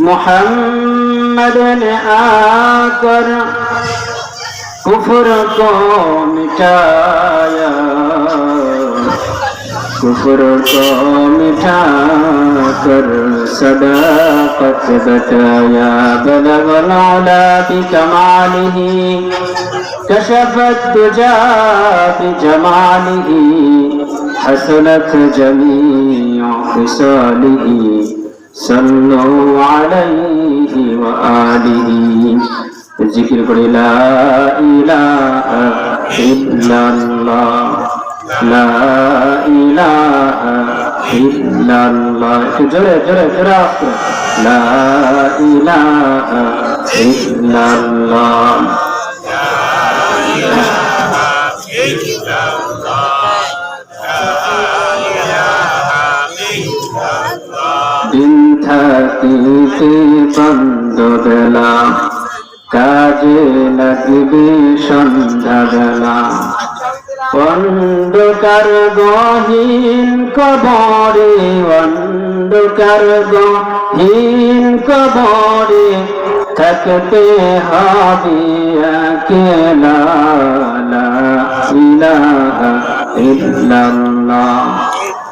محمد نے آ کر کفر کو مٹایا کفر کو مٹا کر صداقت بتایا بلغ العلا بکماله كشف الدجى بجماله حسنت جميع خصاله صلوا عليه وآله ذكر করে لا إله إلا الله لا إله إلا الله جرى جرى جرى لا إله إلا الله থাকিতে বন্ধ বেলা কাজে লাগবে সন্ধ্যা বেলা অন্ধকার গহীন কবরে, অন্ধকার গহীন কবরে থাকতে হবে কেলা ইলাহা ইল্লাল্লাহ।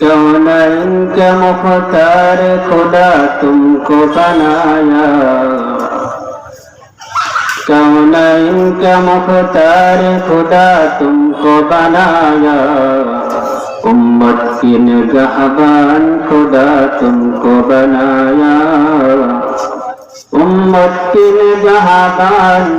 کون ان کے مختار خدا تم کو بنایا کون ان کے مختار خدا تم کو بنایا امت کی نگہبان خدا تم کو بنایا امت کی نگہبان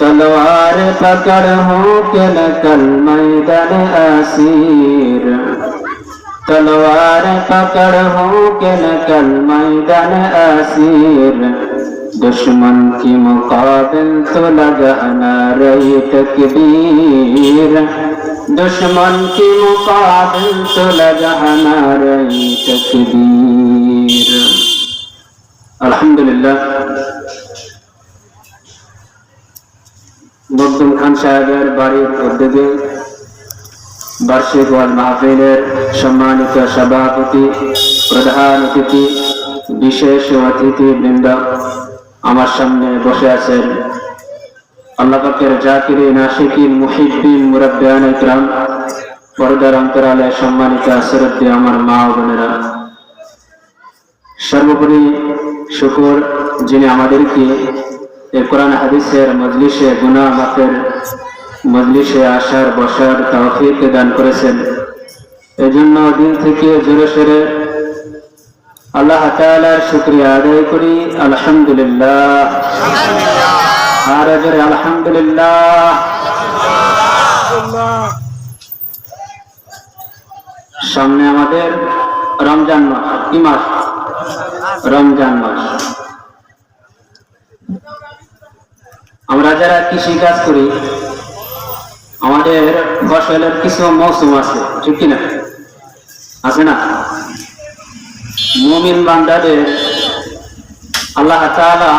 तलवार पकड़ हो के नकल मैदान असीर तलवार पकड़ हो के नकल मैदान असीर दुश्मन की मुकाबिल तो लगाना रही तकबीर दुश्मन की मुकाबिल तो लगाना रही तकबीर अल्हम्दुलिल्लाह মকদুম খান সাহেবের বাড়ির উদ্যোগে বার্ষিক ওয়াল মাহফিলের সম্মানিত সভাপতি, প্রধান অতিথি, বিশেষ অতিথি বৃন্দ আমার সামনে বসে আছেন। আল্লাহ পাকের জাকিরি নাসিকিন মুহিদ্দিন মুরব্বান ইকরাম, পর্দার অন্তরালে সম্মানিত আসরদ্দি আমার মা ও বোনেরা। সর্বোপরি শুকুর যিনি আমাদেরকে কোরআন হাদিসের মজলিসে গুনাহ মাফের মজলিসে আসার বসার তৌফিক দান করেছেন। এজন্য দিন থেকে জোরে সেরে আল্লাহ তাআলার শুকরিয়া আদায় করি। আলহামদুলিল্লাহ। আর জোরে আলহামদুলিল্লাহ। সামনে আমাদের রমজান মাস কি মাস? রমজান মাস। আমরা যারা কৃষি কাজ করি, আমাদের ফসলের কিছু মৌসুম আছে, ঠিক কিনা? আছে না? মুমিন বান্দাদের আল্লাহ তাআলা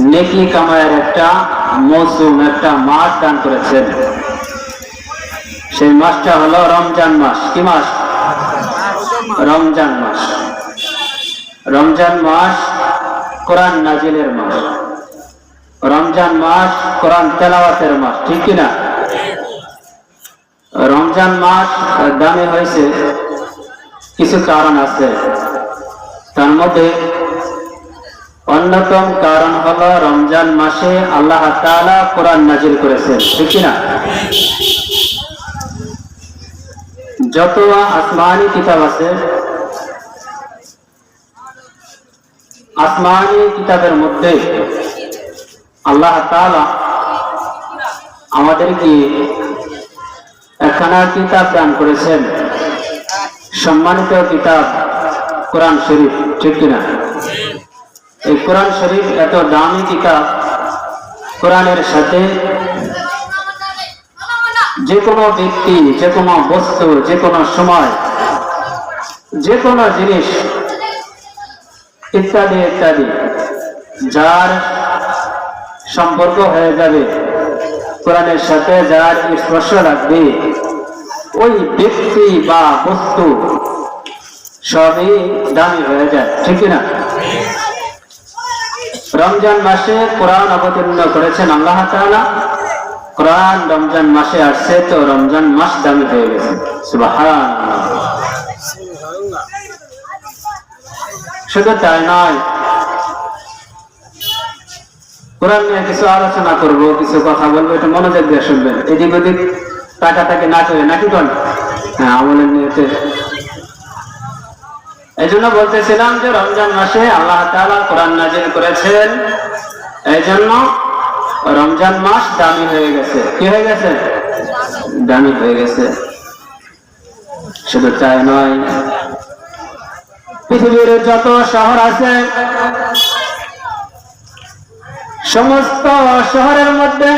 নেকি কামায়ের একটা মৌসুম, একটা মাস দান করেছেন। সেই মাসটা হলো রমজান মাস। কি মাস? রমজান মাস। রমজান মাস কোরআন নাজিলের মাস। রমজান মাস কোরআন তেলাওয়াতের মাস, ঠিক কিনা রমজান মাস দামে হয়েছে, কিছু কারণ আছে। তার মধ্যে অন্যতম কারণ হলো রমজান মাসে আল্লাহ কোরআন নাজিল করেছেন, ঠিক কি না? যত আসমানি কিতাব আছে, আসমানি কিতাবের মধ্যে আল্লাহ আমাদেরকে একখানা কিতাব দান করেছেন। সম্মানিত কিতাব, কোরআন শরীফ, ঠিক কিনা? এই কোরআন শরীফ এত দামি কিতাব, কোরআনের সাথে যে কোনো ব্যক্তি যে কোনো বস্তু যে কোনো সময় যে কোনো জিনিস, ইত্যাদি ইত্যাদি, যার সম্পর্ক হয়ে যাবে। কোরআনের সাথে যার স্পর্শ লাগবে ওই ব্যক্তি বা বস্তু সবই দামি হয়ে যায়, ঠিক না রমজান মাসে কোরআন অবতীর্ণ করেছেন আল্লাহ তাআলা। কোরআন রমজান মাসে আসছে, তো রমজান মাস দামি হয়ে গেছে। শুধু তাই নয় কোরআন নিয়ে কিছু আলোচনা করব, কিছু কথা বলব এটা মনোযোগ দিয়ে শুনবেন। এদিক ওদিক তাকাতাকি না করে নাকি কোন হ্যাঁ আমলের নিয়েতে। এই জন্য বলতেছিলাম যে রমজান মাসে আল্লাহ তাআলা কোরআন নাজিল করেছেন। এই জন্য রমজান মাস দামি হয়ে গেছে। কি হয়ে গেছে? দামি হয়ে গেছে। শুধু তাই নয়, পৃথিবীর যত শহর আছে সমস্ত শহরের মধ্যে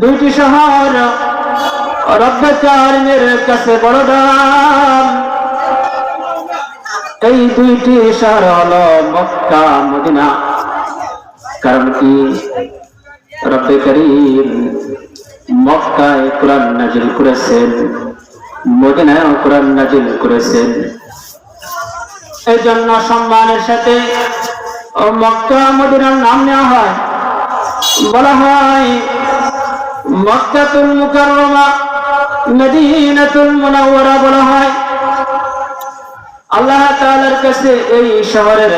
দুইটি শহর রব্বাচারিণের কাছে বড় দাম। এই দুইটি শহর হলো মক্কা, মদিনা। কারণ কি? রব্বে করিম মক্কায় কোরআন নাজিল করেছেন মদিনায় কোরআন নাজিল করেছেন। এই জন্য সম্মানের সাথে মদিনার নাম নেওয়া হয়। বলা হয়, মক্কাতুল মুকাররমা, মদিনাতুল মুনাওয়ারা বলা হয়। আল্লাহ তাআলার কাছে এই শহরের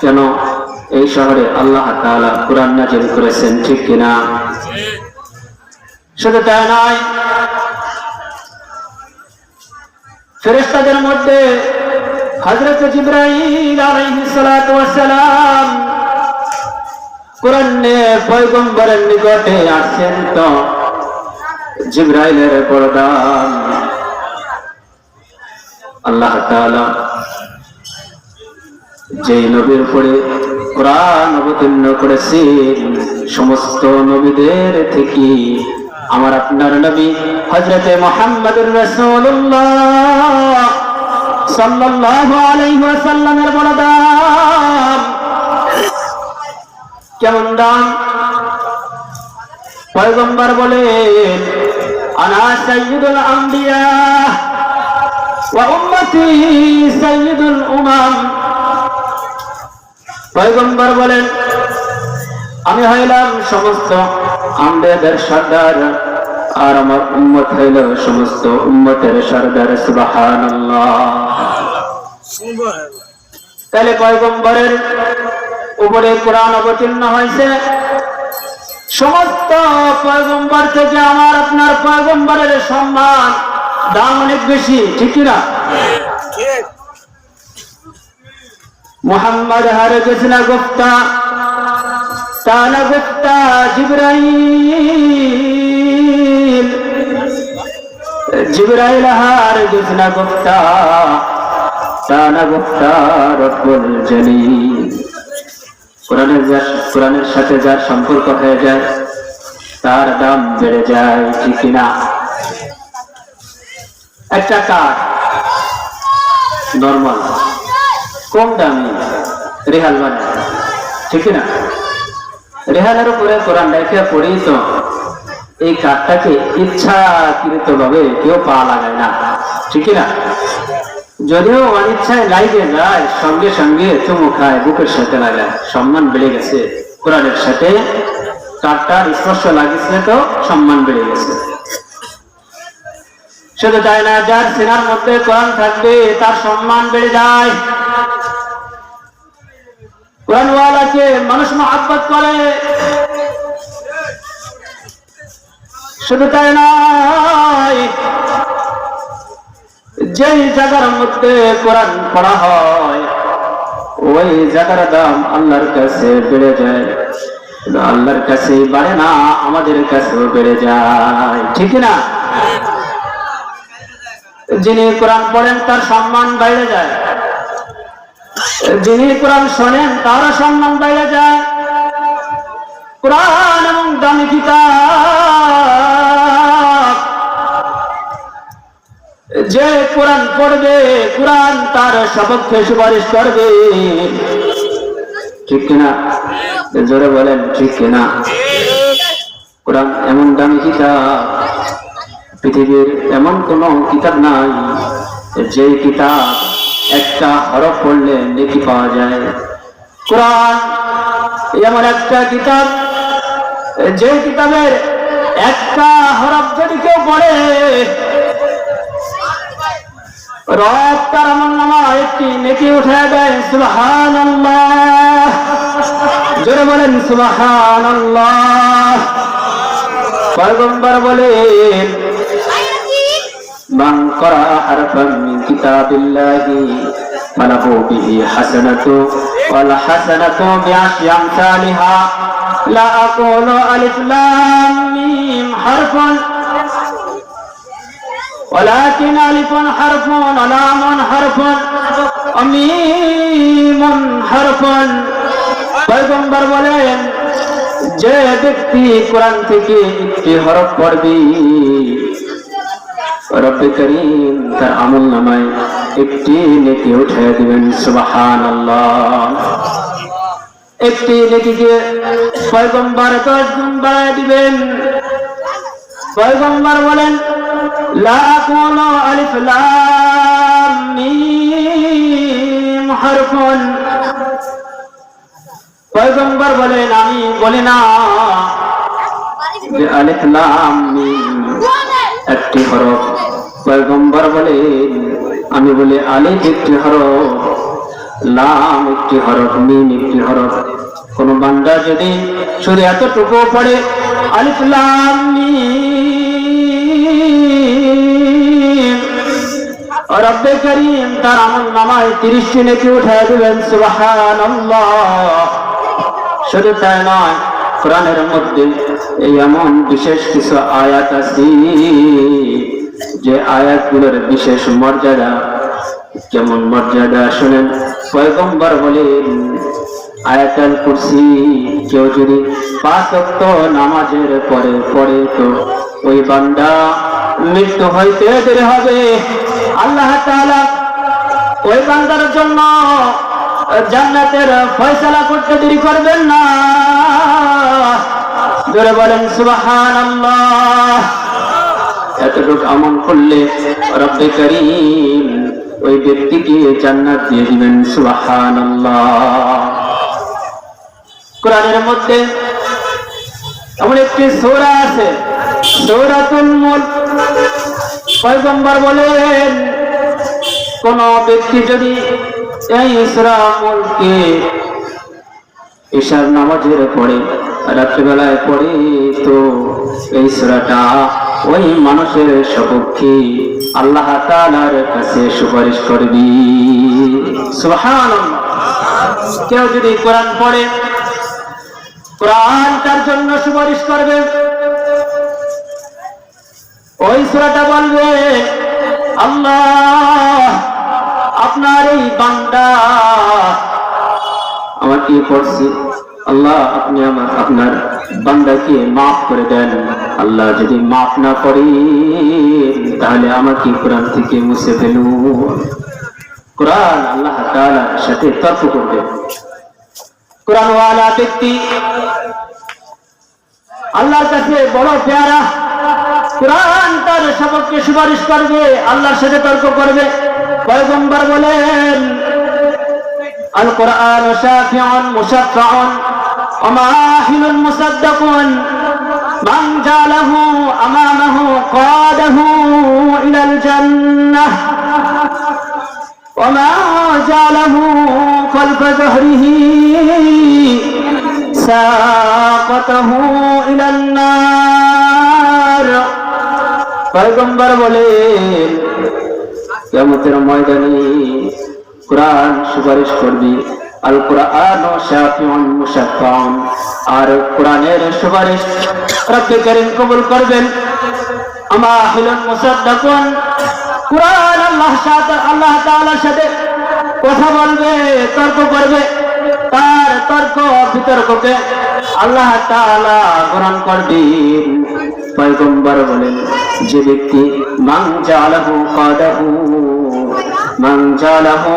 কেন? এই শহরে আল্লাহ তাআলা কোরআন নাজিল করেছেন, ঠিক কিনা? শুধু তাই নয়, ফেরেশতাদের মধ্যে হযরত জিবরাইল আলাইহিস সালাতু ওয়াস সালাম কোরআন পয়গম্বরের নিকটে আসছেন তো জিবরাইলের বড় দাম আল্লাহ তাআলা যে নবীর উপরে কোরআন অবতীর্ণ করেছেন, সমস্ত নবীদের থেকে আমার আপনার নবী হজরতে মোহাম্মদুর রাসূলুল্লাহ কেমন পয়গম্বর বলেন, আনা বলেন, আমি হইলাম সমস্ত আম্বেদের সর্দার আর আমার উম্মত হইল সমস্ত উম্মতের সর্দার, সুবহানাল্লাহ। তাহলে পয়গম্বরের উপরে কোরআন অবতীর্ণ হয়েছে। সমস্ত পয়গম্বর থেকে আমার আপনার পয়গম্বরের সম্মান দাম অনেক বেশি ঠিক না মোহাম্মদ হার গেছিল গুপ্তা তালা গুপ্তা জিব্রাইল। জিব্রাইল হার গেছিল গুপ্তা। কোরআনের সাথে যার সম্পর্ক হয়ে যায়, তার দাম বেড়ে যায়, ঠিক কিনা একটা কাঠ নর্মাল। কম দামি? রেহাল বানায় ঠিক না? রেহালের উপরে কোরআন লেখা পড়ি তো এই কাঠটাকে ইচ্ছাকৃত ভাবে কেউ পা লাগায় না। ঠিক না? যদিও অনিচ্ছায় লাইগে যায়, সঙ্গে সঙ্গে চুমু খায়, বুকের সাথে লাগায় সম্মান বেড়ে গেছে। কোরআনের সাথে কাঠটার স্পর্শ লাগিয়েছে তো, সম্মান বেড়ে গেছে। শুধু তাই না, যার সিনার মধ্যে কোরআন থাকবে, তার সম্মান বেড়ে যায়। কোরআনওয়ালাকে মানুষ মহাব্বত করে। শুধু তাই নয় যেই জায়গার মধ্যে কোরআন পড়া হয়, ওই জায়গার দাম আল্লাহর কাছে বেড়ে যায়। আল্লাহর কাছে বাড়ে না, আমাদের কাছেও বেড়ে যায়। ঠিক না? যিনি কোরআন পড়েন, তার সম্মান বেড়ে যায়। যিনি কোরআন শোনেন, তারও সম্মান বেড়ে যায়। কোরআন এবং দামি কিতাব কোরআন পড়বে, কোরআন তার সপক্ষে সুপারিশ করবে। ঠিক কিনা? জোরে বলেন, ঠিক কিনা? কোরআন এমন দামি কিতাব, পৃথিবীর এমন কোন কিতাব নাই যে কিতাব একটা হরফ পড়লে নেকি পাওয়া যায়। কোরআন এমন একটা কিতাব যে কিতাবের একটা হরফ যদি কেউ পড়ে রব তার আমার নামা একটি নেকি উঠে দেয় সুবাহান জোরে বলেন সুবাহান পরগম্বর বলেন, মান করা হারফান মিন কিতাবিল্লাহি, ফালাহু বিহি হাসানাতু, ওয়াল হাসানাতু বিআশরি আমসালিহা, লা আকুলু আলিফ লাম মিম হারফান। ولكن ألف حرف ولام حرف وميم حرف পয়গম্বর বলেন যে ব্যক্তি কোরআন থেকে একটি হরফ পড়বে রব্বে করিম তার আমল নামায় একটি নেকি উঠে দিবেন সুবাহান একটি নেকিকে পয়গম্বর দশ গুণ বাড়ায় দিবেন পয়গম্বর বলেন, লা কোনো আলিফ লাম মিম হারফুন। পয়গম্বর বলেন, আমি বলি না যে আলিফ একটি হরফ। পয়গম্বর বলে আমি বলি আলিফ একটি হরফ, লাম একটি হরফ, মিম একটি হরফ। কোন বান্দা যদি শুধু এতটুকু পড়ে, আলিফ লাম মিম রব্বে করিম, তার আমল নামায় তিরিশটি নেকি উঠায় দেবেন? শুধু তাই নয়, কোরআনের মধ্যে এই এমন বিশেষ কিছু আয়াত আছে, যে আয়াতগুলোর বিশেষ মর্যাদা। যেমন মর্যাদা শুনেন, পয়গম্বর বলেন, আয়াতাল কুরসি, কেউ যদি পাঁচ ওয়াক্ত নামাজের পরে পড়ে তো ওই বান্দা মৃত্যু হইতে হবে। আল্লাহ ওই বান্দার জন্য জান্নাতের ফয়সালা করতে দেরি করবেন না। ধরে বলেন সুবাহান এতটুকু আমল করলে রব্বে করিম ওই ব্যক্তিকে জান্নাত দিয়ে দিবেন সুবাহান কোরআনের মধ্যে এমন একটি সৌরা আছে, সৌরাতুল মুল্ক। পয়গম্বর বলেন কোন ব্যক্তি যদি এই সূরা মুলকে ঈশার নামাজের পরে, রাত্রিবেলায় পড়ে, তো এই সূরাটা ওই মানুষের সপক্ষে আল্লাহ তাআলার কাছে সুপারিশ করবি সুবহানাল্লাহ। কেউ যদি কোরআন পড়ে, কোরআন তার জন্য সুপারিশ করবে। ওই সূরাটা বলবে আল্লাহ, আপনার আমার কি করছি? আল্লাহ, আপনি আমার, আপনার বান্দাকে মাফ করে দেন। আল্লাহ যদি মাফ না করে তাহলে আমাকে কোরআন থেকে মুছে ফেলু? কোরআন আল্লাহ তাআলার সাথে তর্ক করবে। কোরআনওয়ালা ব্যক্তি, আল্লাহর কাছে বড় পেয়ারা। কোরআন তার সপক্ষে সুপারিশ করবে আল্লাহর সাথে তর্ক করবে পয়গম্বর বলেন আল কোরআন শাফিউন মুশাফফাউন وماهل مصدق من جعله أمامه قاده إلى الجنة وما جعله خلف ظهره ساقته إلى النار পয়গম্বর বলেন কেমতের ময়দানে কোরআন সুপারিশ করবি আল কোরআন আর কোরআনের সুপারিশ রব্বে করিম কবুল করবেন। আমা হিলুন মুসাদ্দাকুন, কোরআন আল্লাহ সাথে, আল্লাহ তাআলার সাথে কথা বলবে, তর্ক করবে, তার তর্ক বিতর্ককে আল্লাহ তাআলা গ্রহণ করবেন। পয়গম্বর বলেন যে ব্যক্তি মান জালাহু কাদাহু মান জালাহু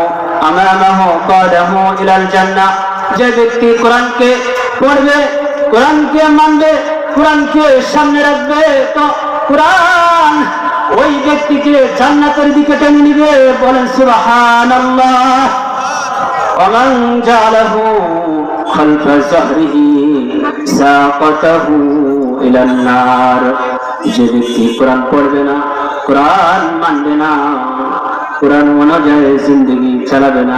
আমামাহু কাদাহু ইলাল জান্নাহ যে ব্যক্তি কোরআনকে পড়বে কোরআনকে মানবে কোরআনকে সামনে রাখবে তো কোরআন ওই ব্যক্তিকে জান্নাতের দিকে টেনে নিবে বলেন সুবহানাল্লাহ ومن جعله خلف زهره ساقته ইলান্নার যে ব্যক্তি কোরআন পড়বে না, কোরআন মানবে না, কোরআন অনুযায়ী জিন্দগি চালাবে না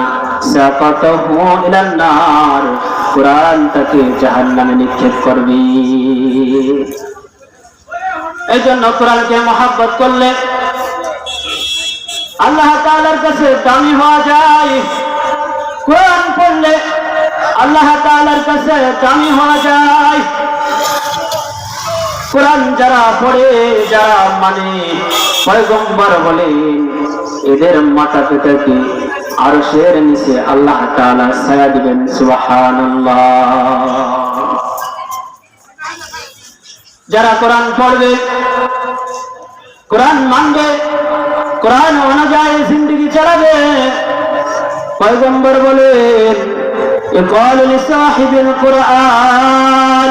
সাকাত হু ইলান্নার কোরআন তাকে জাহান্নামে নিক্ষেপ করবে। এই জন্য কোরআনকে মহাব্বত করলে আল্লাহ তাআলার কাছে দামি হওয়া যায়। কোরআন পড়লে আল্লাহ তাআলার কাছে দামি হওয়া যায়। কোরআন যারা পড়ে যারা মানে পয়গম্বর বলে এদের মাথা পিতাকে আরশের নিচে আল্লাহ তাআলা ছায়া দিবেন সুবহানাল্লাহ যারা কোরআন পড়বে কোরআন মানবে কোরআন অনুযায়ী জিন্দগি চালাবে পয়গম্বর বলেন يقال لصاحب القرآن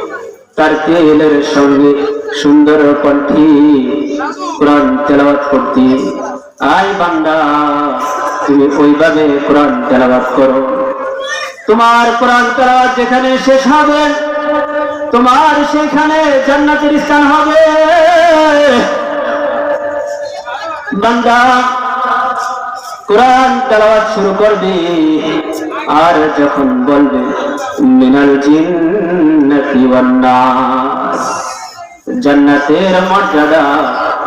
তার তেলের সঙ্গে সুন্দর কণ্ঠী, কোরআন তেলাওয়াত করতি। আয় বান্দা, তুমি ওইভাবে কোরআন তেলাওয়াত করো। তোমার কোরআন তেলাওয়াত যেখানে শেষ হবে, তোমার সেখানে জান্নাতের স্থান হবে। বান্দা, কোরআন তেলাওয়াত শুরু করবে। আর যখন বলবে, মিনাল জান্নাতের মর্যাদা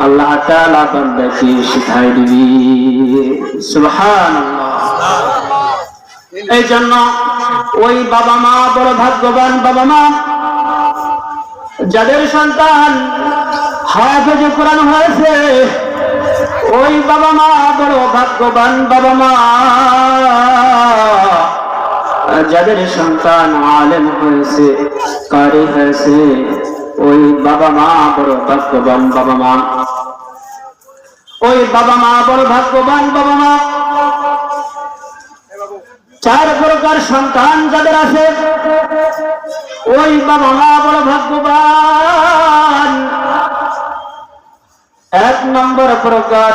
আল্লাহ তাআলা শিখাই দিবি। সুবহানাল্লাহ। এই জন্য ওই বাবা মা বড় ভাগ্যবান বাবা মা, যাদের সন্তান হাফেজ কোরআন হয়েছে, ওই বাবা মা বড় ভাগ্যবান বাবা মা। যাদের সন্তান আলেম হয়েছে, কারি হয়েছে, ওই বাবা মা বড় ভাগ্যবান বাবা মা। ওই বাবা মা বড় ভাগ্যবান বাবা মা। চার প্রকার সন্তান যাদের আছে, ওই বাবা মা বড় ভাগ্যবান। এক নম্বর প্রকার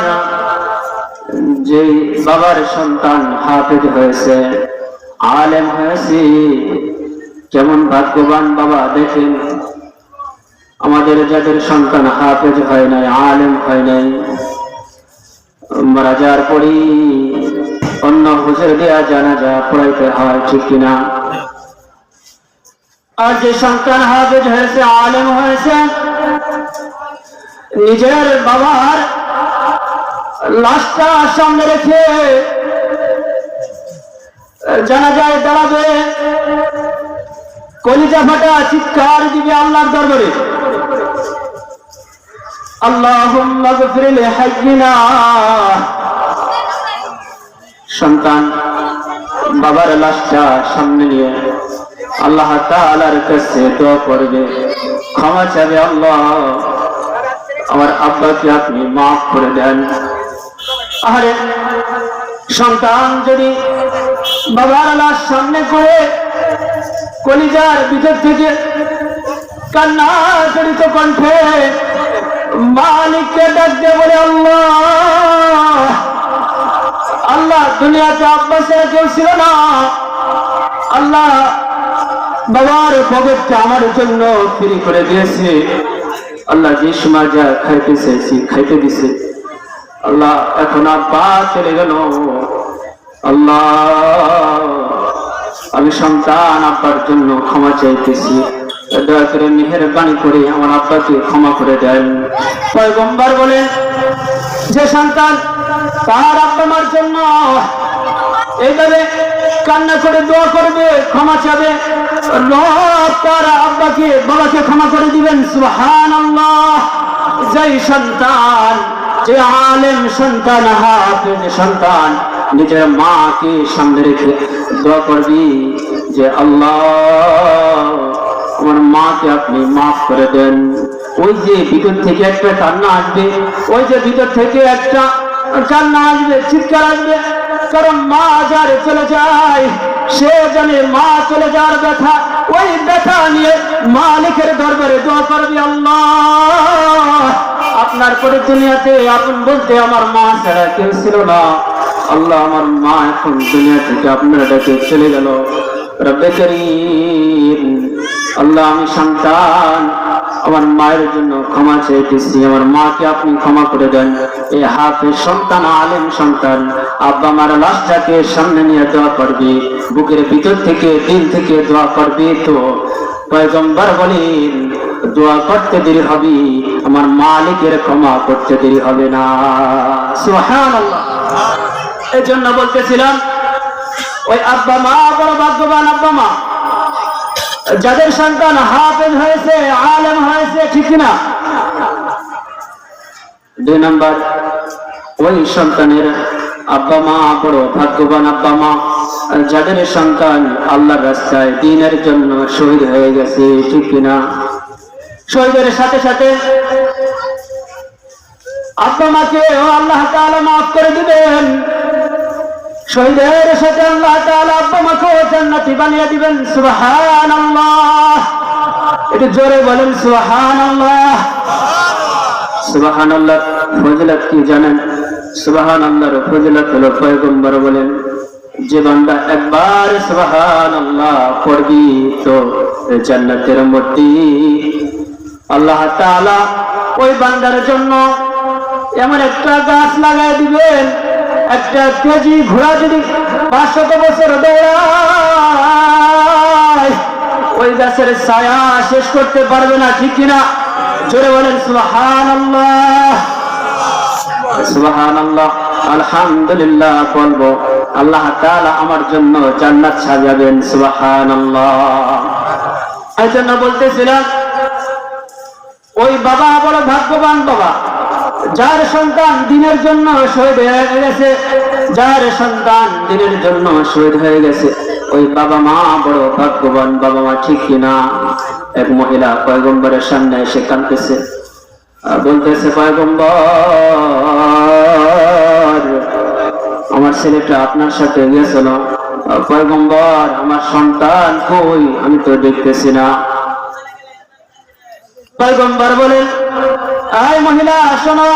যে বাবার সন্তান হাফিজ হয়েছে আলেম হয়েছে। কেমন ভাগ্যবান বাবা, দেখেন। আমাদের যাদের সন্তান হাফেজ হয় নাই, আলেম হয় নাই, মারা যাওয়ার পরই অন্য হুজুর দেয়া জানাজা পড়াইতে হয়, ঠিক কিনা? আর যে সন্তান হাফেজ হয়েছে, আলেম হয়েছে, নিজের বাবার লাশটা সামনে রেখে জানাজায় দাঁড়াবে। কলিজা ফাটা চিৎকার দিবে আল্লাহর দরবারে। সন্তান, বাবার লাশটা সামনে নিয়ে আল্লাহ তাআলার কাছে দোয়া করবে। ক্ষমা চাবে আল্লাহ। আমার আব্বাকে আপনি মাফ করে দেন। আরে সন্তান যদি বাবার লাশ সামনে করে কলিজার ভিতর থেকে কান্না জড়িত কণ্ঠে মালিককে ডাক দিয়ে বলে, আল্লাহ আল্লাহ, দুনিয়াতে আব্বাসের কেউ ছিল না। আল্লাহ বাবার পকেটটা আমার জন্য ফ্রি করে দিয়েছে। আল্লাহ যে সময় যা খাইতে চাইছি খাইতে দিছে। আল্লাহ এখন আব্বা চলে গেল। আল্লাহ, আমি সন্তান আব্বার জন্য ক্ষমা চাইতেছি। দয়া করে মেহেরবানি করে আমার আব্বাকে ক্ষমা করে দেন। পয়গম্বর বলেন যে সন্তান তার আব্বা জন্য এইভাবে কান্না করে দোয়া করবে, ক্ষমা চাবে তার আব্বাকে, বাবাকে ক্ষমা করে দিবেন। সুহান আল্লাহ যেই সন্তান যে আলেম সন্তান, হাফেজ সন্তান, নিজের মাকে সামনে রেখে দোয়া করবি যে আল্লাহ, আমার মাকে আপনি মাফ করে দেন। ওই যে ভিতর থেকে একটা কান্না আসবে, ওই যে ভিতর থেকে একটা কান্না আসবে, চিৎকার আসবে, কারণ মা যার চলে যায়, সে জানে মা চলে যাওয়ার ব্যথা, ওই ব্যথা নিয়ে মালিকের দরবারে দোয়া করবি আল্লাহ। আপনার পরে দুনিয়াতে আপন বলতে আমার মা ছাড়া কেউ ছিল না। আল্লাহ আমার মা এখন দুনিয়া থেকে আপনার ডাকে চলে গেল। আল্লাহ আমি সন্তান। আমার মায়ের জন্য ক্ষমা চাইতেছি। আমার মাকে আপনি ক্ষমা করে দেন। এই হাতে সন্তান, আলেম সন্তান, আব্বা আমার লাশটাকে সামনে নিয়ে দোয়া করবি। বুকের ভিতর থেকে, দিল থেকে দোয়া করবি তো। পয়গম্বর বলেন, দোয়া করতে দেরি হবে। আমার মালিকের ক্ষমা করতে দেরি হবে না। এই জন্য বলতেছিলাম, ওই আব্বা মা, বড় ভাগ্যবান আব্বা মা, যাদের সন্তান হাফেজ হয়েছে, আলেম হয়েছে, ঠিক না দুই নম্বর, ওই সন্তানের আব্বা মা, বড় ভাগ্যবান আব্বা মা, যাদের সন্তান আল্লাহর রাস্তায় দিনের জন্য শহীদ হয়ে গেছে, ঠিক কিনা? শহীদের সাথে সাথে আব্বা মাকে আল্লাহ তাআলা মাফ করে দিবেন। শহীদের সাথে আল্লাহ তাআলা আব্বা মাকে জান্নাতি বানিয়ে দিবেন। সুবহানাল্লাহ। একটু জোরে বলেন, সুবহানাল্লাহ। সুবহানাল্লাহ, ফজিলত কি জানেন? সুবহানাল্লাহর ফজিলত হলো পয়গম্বর বলেন, যে বান্দা একবার সুবহানাল্লাহ পড়বি তো জান্নাতের মূর্তি আল্লাহ ওই বান্দার জন্য এমন একটা গাছ লাগাই দিবেন, একটা কেজি ঘোড়া যদি পাঁচশত বছর ওই গাছের ছায়া শেষ করতে পারবে না, ঠিক কিনা? জোরে বলেন সুহান আল্লাহ তাআলা আমার জন্য জান্নাত সাজাবেন সুহান এই জন্য বলতেছিলাম ওই বাবা বড় ভাগ্যবান বাবা। যার সন্তান দিনের জন্য শহীদ হয়ে গেছে, যার সন্তান দিনের জন্য শহীদ হয়ে গেছে। ওই বাবা মা বড় ভাগ্যবান বাবা মা ঠিক কিনা? এক মহিলা পয়গম্বরের সামনে এসে কাঁদতেছে। বলতেছে, পয়গম্বর, আমার ছেলেটা আপনার সাথে গেছিল। পয়গম্বর, আমার সন্তান কই? আমি তো দেখতেছি না। পয়গম্বর বলেন, আয় মহিলা, শোনো।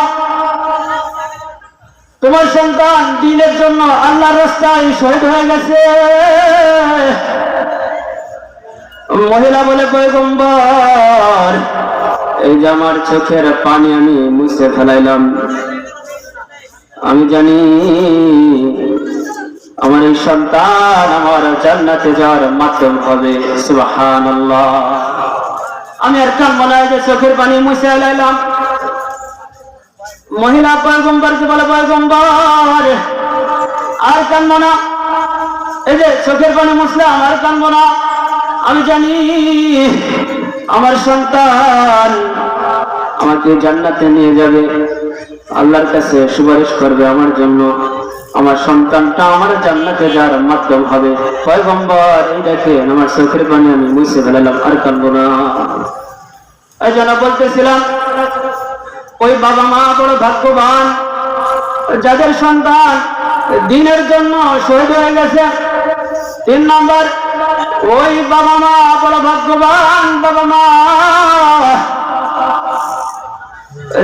তোমার সন্তান দিনের জন্য আল্লাহর রাস্তায় শহীদ হয়ে গেছে। মহিলা বলে, পয়গম্বর, এই যে আমার চোখের পানি আমি মুছে ফেলাইলাম। আমি জানি আমার এই সন্তান আমার জান্নাতে যাওয়ার মাধ্যম হবে। সুবহানাল্লাহ। আমি আর কান বলাই যে চোখের পানি মুছে লাইলাম মহিলা পয়গম্বরকে বলে, পয়গম্বর, আর কানবো না এই যে চোখের পানি মুছলাম, আর কানবো না আমি জানি আমার সন্তান আমাকে জান্নাতে নিয়ে যাবে। আল্লাহর কাছে সুপারিশ করবে আমার জন্য। আমার সন্তানটা আমার জান্নাতে যাওয়ার মাধ্যম হবে। পয়গম্বর, এই দেখেন আমার চোখের পানি আমি মুছে ফেলালাম, আর কানবো না। এই জন্য বলতেছিলাম, ওই বাবা মা বড় ভাগ্যবান, যাদের সন্তান দিনের জন্য শহীদ হয়ে গেছে। তিন নম্বর, ওই বাবা মা বড় ভাগ্যবান বাবা মা।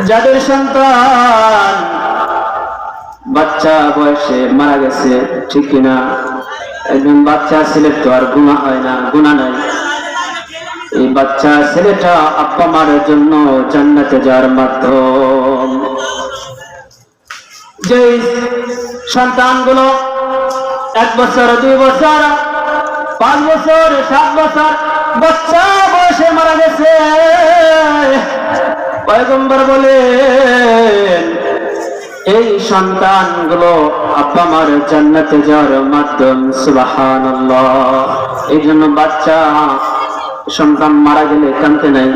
যাদের সন্তান বাচ্চা বয়সে মারা গেছে, ঠিক কিনা? একজন বাচ্চা ছেলের তো আর গুণা হয় না গুণা নাই। এই বাচ্চা ছেলেটা আব্বা মার জন্য জান্নাতে যাওয়ার মাধ্যম। যে সন্তানগুলো এক বছর, দুই বছর, পাঁচ বছর, সাত বছর, বাচ্চা বয়সে মারা গেছে, পয়গম্বর বলেন এই সন্তানগুলো আব্বা মার জান্নাতে যাওয়ার মাধ্যম সুবাহান এই জন্য বাচ্চা, সন্তান মারা গেলে কানতে নাই।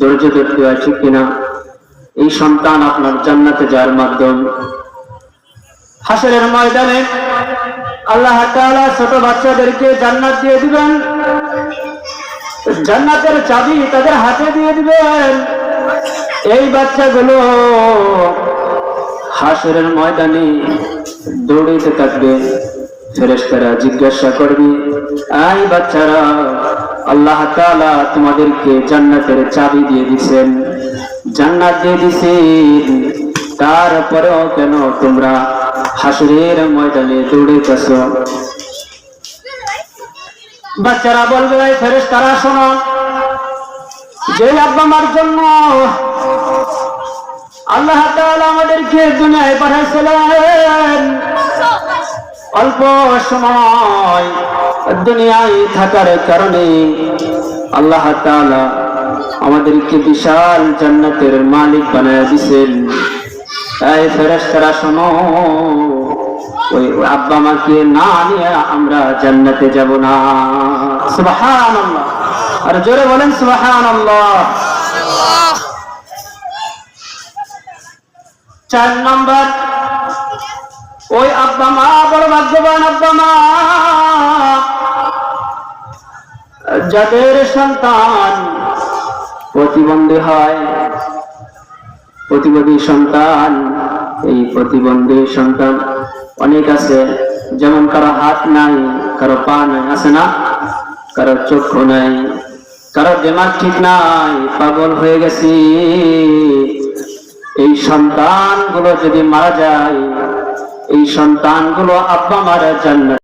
ধৈর্য ধরতে হয়, ঠিক কিনা? এই সন্তান আপনার জান্নাতে যাওয়ার মাধ্যম। হাসরের ময়দানে আল্লাহ তাআলা ছোট বাচ্চাদেরকে জান্নাত দিয়ে দিবেন। জান্নাতের চাবি তাদের হাতে দিয়ে দিবেন। এই বাচ্চাগুলো হাসরের ময়দানে দৌড়িতে থাকবে, ফেরেশতারা জিজ্ঞাসা করবে, আই বাচ্চারা, আল্লাহ তাআলা তোমাদেরকে জান্নাতের চাবি দিয়ে দিছেন, জান্নাত দিয়ে দিছেন, তারপরেও কেন তোমরা হাসরের ময়দানে দৌড়েতেছ বাচ্চারা বলবে ফেরেস তারা শোনো যে আব্বা মার জন্য আল্লাহ আমাদেরকে দুনিয়ায় পাঠাইছিলেন। অল্প সময় দুনিয়ায় থাকার কারণে আল্লাহ তাআলা আমাদেরকে বিশাল জান্নাতের মালিক বানায় দিছেন। তাই ফেরেশতারা শোনো, ওই আব্বা মাকে না নিয়ে আমরা জান্নাতে যাব না। সুবহানাল্লাহ। আর জোরে বলেন সুবহানাল্লাহ। চার নম্বর। ওই আব্বা মা, বড় ভাগ্যবান আব্বা মা। যাদের সন্তান প্রতিবন্ধী হয়, প্রতিবন্ধী সন্তান, এই প্রতিবন্ধী সন্তান অনেক আছে। যেমন কারও হাত নাই, কারও পা নাই, আছে না? কারও চক্ষু নাই, কারও দেমাগ ঠিক নাই, পাগল হয়ে গেছি। এই সন্তানগুলো যদি মারা যায় এই সন্তানগুলো আব্বা মারা জান্নাত